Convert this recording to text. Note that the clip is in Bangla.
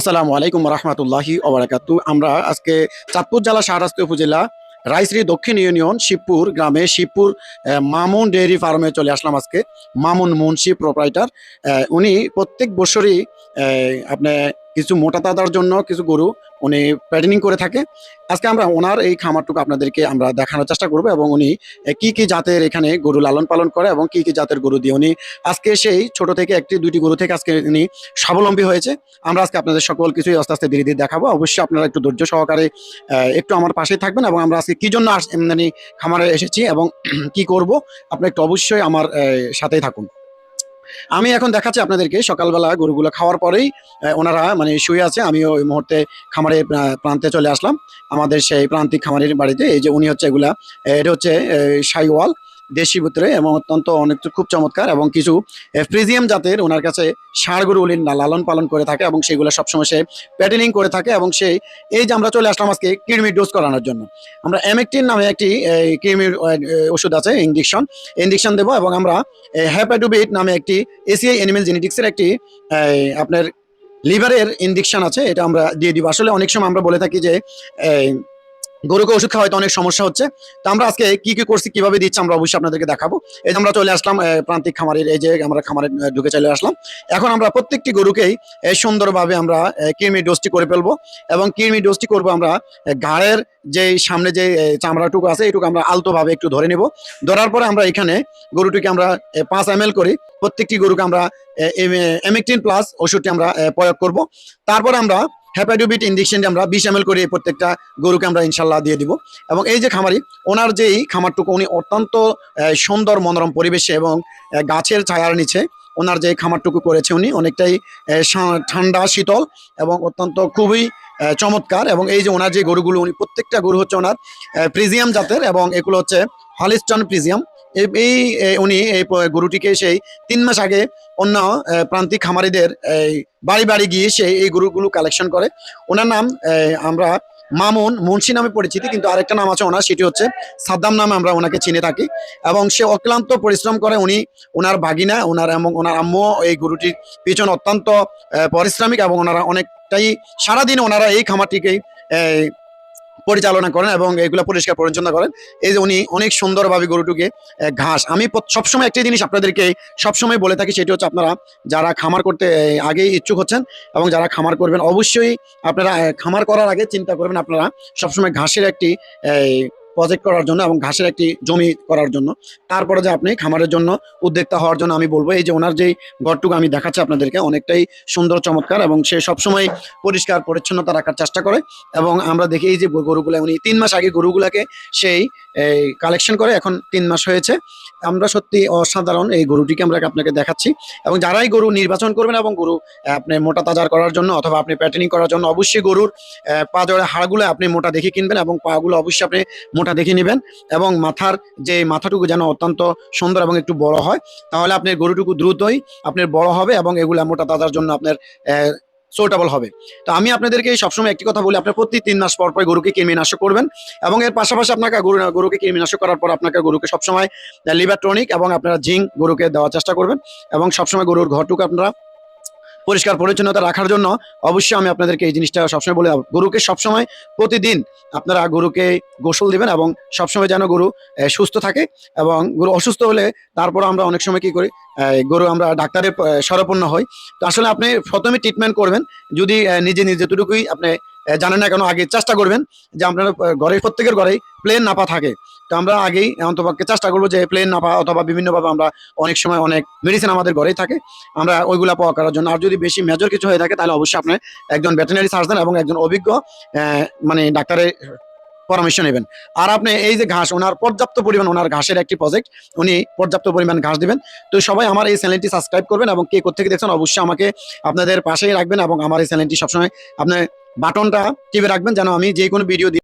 আসসালামু আলাইকুম রহমতুল্লাহি ওবরাকাতু আমরা আজকে চাঁদপুর জেলা শাহরাস্তি উপজেলা রায়শ্রী দক্ষিণ ইউনিয়ন শিবপুর গ্রামে শিবপুর মামুন ডেয়ারি ফার্মে চলে আসলাম আজকে। মামুন মুন্সি প্রোপ্রাইটার উনি প্রত্যেক বছরই আপনি কিছু মোটা তাদার জন্য কিছু গরু উনি প্যাটেনিং করে থাকে। আজকে আমরা ওনার এই খামারটুকু আপনাদেরকে আমরা দেখানোর চেষ্টা করব এবং উনি কি কি জাতের এখানে গরু লালন পালন করে এবং কি কি জাতের গরু দিয়ে উনি আজকে সেই ছোট থেকে একটি, দুইটি গরু থেকে আজকে উনি স্বাবলম্বী হয়েছে। আমরা আজকে আপনাদের সকল কিছুই আস্তে আস্তে ধীরে ধীরে দেখাবো। অবশ্যই আপনারা একটু ধৈর্য সহকারে একটু আমার পাশেই থাকবেন এবং আমরা আজকে কি জন্য আস- মানে খামারে এসেছি এবং কি করব আপনি একটু অবশ্যই আমার সাথেই থাকুন। আমি এখন দেখাচ্ছি আপনাদেরকে, সকালবেলা গরুগুলো খাওয়ার পরেই ওনারা মানে শুয়ে আছে আমি ওই মুহূর্তে খামারের প্রান্তে চলে আসলাম। আমাদের সেই প্রান্তিক খামারের বাড়িতে, এই যে উনি হচ্ছে এগুলা এটা হচ্ছে সাইওয়াল। দেশি ভিতরে এবং অত্যন্ত অনেক খুব চমৎকার এবং কিছু ফ্রিজিয়াম জাতের ওনার কাছে ষাঁড় গরু উনি লালন পালন করে থাকে এবং সেগুলো সবসময় সে প্যাটেলিং করে থাকে এবং সেই, এই যে আমরা চলে আসলাম আজকে কৃমির ডোজ করানোর জন্য। আমরা এমেকটিন নামে একটি কৃমির ওষুধ আছে ইঞ্জেকশন ইঞ্জেকশন দেবো এবং আমরা হ্যাপাটোবিট নামে একটি এসিআই অ্যানিমেল জেনেটিক্সের একটি আপনার লিভারের ইঞ্জেকশন আছে, এটা আমরা দিয়ে দিব। আসলে অনেক সময় আমরা বলে থাকি যে গরুকে ওষুধ খাওয়াইতে অনেক সমস্যা হচ্ছে। তো আমরা আজকে কি কি করছি, কীভাবে দিচ্ছি আমরা অবশ্যই আপনাদেরকে দেখাবো। এই যে আমরা চলে আসলাম প্রান্তিক খামারের, এই যে আমরা খামারে ঢুকে চলে আসলাম। এখন আমরা প্রত্যেকটি গরুকেই সুন্দরভাবে আমরা কৃমি ডোজটি করে ফেলব এবং কৃমি ডোজটি করব আমরা ঘাড়ের যে সামনে যে চামড়াটুকু আছে এইটুকু আমরা আলতোভাবে একটু ধরে নেব। ধরার পরে আমরা এখানে গরুটিকে আমরা পাঁচ এম করি প্রত্যেকটি গরুকে আমরা এমেকটিন প্লাস ওষুধটি আমরা প্রয়োগ করব। তারপর আমরা হ্যাপাডোবিট ইঞ্জেকশনটি আমরা বিশ এম করে প্রত্যেকটা গরুকে আমরা ইনশাল্লাহ দিয়ে দিব। এবং এই যে খামারি, ওনার যেই খামারটুকু, উনি অত্যন্ত সুন্দর মনোরম পরিবেশে এবং গাছের ছায়ার নিচে ওনার যে খামারটুকু করেছে উনি, অনেকটাই ঠান্ডা, শীতল এবং অত্যন্ত খুবই চমৎকার এবং এই যে ওনার যে গরুগুলো, উনি প্রত্যেকটা গরু হচ্ছে ওনার প্রিজিয়াম জাতের এবং এগুলো হচ্ছে হলিস্টন প্রিজিয়াম। এই- উনি এই গরুটিকে সেই তিন মাস আগে অন্য প্রান্তিক খামারিদের এই, বাড়ি বাড়ি গিয়ে সে এই গরুগুলো কালেকশন করে। ওনার নাম আমরা মামুন মুন্সি নামে পরিচিতি কিন্তু আরেকটা নাম আছে ওনার সেটি হচ্ছে সাদ্দাম নামে আমরা ওনাকে চিনে থাকি। এবং সে অক্লান্ত পরিশ্রম করে উনি ওনার ভাগিনা ওনার এবং ওনার আম্মু এই গরুটির পিছন অত্যন্ত পরিশ্রমিক এবং ওনারা অনেকটাই সারাদিন ওনারা এই খামারটিকেই পরিচালনা করেন এবং এগুলো পরিষ্কার পরিচ্ছন্ন করেন। এই যে উনি অনেক সুন্দরভাবে গরুটুকে ঘাস, আমি সবসময় একটি জিনিস আপনাদেরকে সবসময় বলে থাকি, সেটি হচ্ছে আপনারা যারা খামার করতে আগেই ইচ্ছুক হচ্ছেন এবং যারা খামার করবেন, অবশ্যই আপনারা খামার করার আগে চিন্তা করবেন আপনারা সবসময় ঘাসের একটি প্রজেক্ট করার জন্য এবং ঘাসের একটি জমি করার জন্য। তারপরে যে আপনি খামারের জন্য উদ্যোক্তা হওয়ার জন্য আমি বলব এই যে ওনার যেই ঘরটুকু আমি দেখাচ্ছি আপনাদেরকে অনেকটাই সুন্দর চমৎকার এবং সে সবসময় পরিষ্কার পরিচ্ছন্নতা রাখার চেষ্টা করে এবং আমরা দেখি এই যে গরুগুলো উনি তিন মাস আগে গরুগুলাকে সেই কালেকশন করে এখন তিন মাস হয়েছে। আমরা সত্যি অসাধারণ এই গরুটিকে আমরা আপনাকে দেখাচ্ছি এবং যারাই গরু নির্বাচন করবেন এবং গরু আপনি মোটা তাজার করার জন্য অথবা আপনি প্যাটেনিং করার জন্য অবশ্যই গরুর আহ, পা জোড়া হাড়গুলো আপনি মোটা দেখে কিনবেন এবং পাগুলো অবশ্যই আপনি মোটা দেখে নেবেন এবং মাথার যে মাথাটুকু যেন অত্যন্ত সুন্দর এবং একটু বড় হয়, তাহলে আপনার গরুটুকু দ্রুতই আপনার বড় হবে এবং এগুলা মোটা তাজার জন্য আপনার সোর্টেবল হবে। তো আমি আপনাদেরকে সবসময় একটি কথা বলি, আপনার প্রতি তিন মাস পর পর গরুকে কৃমিনাশক করবেন এবং এর পাশাপাশি আপনাকে গরু, গরুকে কৃমিনাশক করার পর আপনাকে গরুকে সবসময় লিভার টনিক এবং আপনারা জিঙ্ক গরুকে দেওয়ার চেষ্টা করবেন এবং সবসময় গরুর ঘরটুকু আপনারা পরিষ্কার পরিচ্ছন্নতা রাখার জন্য অবশ্যই আমি আপনাদেরকে এই জিনিসটা সবসময় বলে গরুকে সবসময় প্রতিদিন আপনারা গরুকে গোসল দিবেন এবং সবসময় যেন গরু সুস্থ থাকে এবং গরু অসুস্থ হলে তারপর আমরা অনেক সময় কি করি গরু আমরা ডাক্তারের আহ, শরণাপন্ন হই। তো আসলে আপনি প্রথমে ট্রিটমেন্ট করবেন যদি নিজে নিজে যতটুকুই আপনি জানেন না কেন আগে চেষ্টা করবেন যে আপনার ঘরে প্রত্যেকের ঘরেই প্লেন নাপা থাকে। তো আমরা আগেই অন্তপক্ষে চেষ্টা করব যে প্লেন নাপা অথবা বিভিন্নভাবে আমরা অনেক সময় অনেক মেডিসিন আমাদের ঘরেই থাকে, আমরা ওইগুলা পাওয়া করার জন্য। আর যদি বেশি মেজর কিছু হয়ে থাকে, তাহলে অবশ্যই আপনি একজন ভেটেনারি সার্জন এবং একজন অভিজ্ঞ মানে ডাক্তারের পরামর্শ নেবেন। আর আপনি এই যে ঘাস, ওনার পর্যাপ্ত পরিমাণ, ওনার ঘাসের একটি প্রজেক্ট উনি পর্যাপ্ত পরিমাণ ঘাস দিবেন। তো সবাই আমার এই চ্যানেলটি সাবস্ক্রাইব করবেন এবং কে কোথেকে দেখছেন, অবশ্যই আমাকে আপনাদের পাশেই রাখবেন এবং আমার এই চ্যানেলটি সবসময় আপনার বাটনটা টিপে রাখবেন, যেন আমি যে কোনো ভিডিও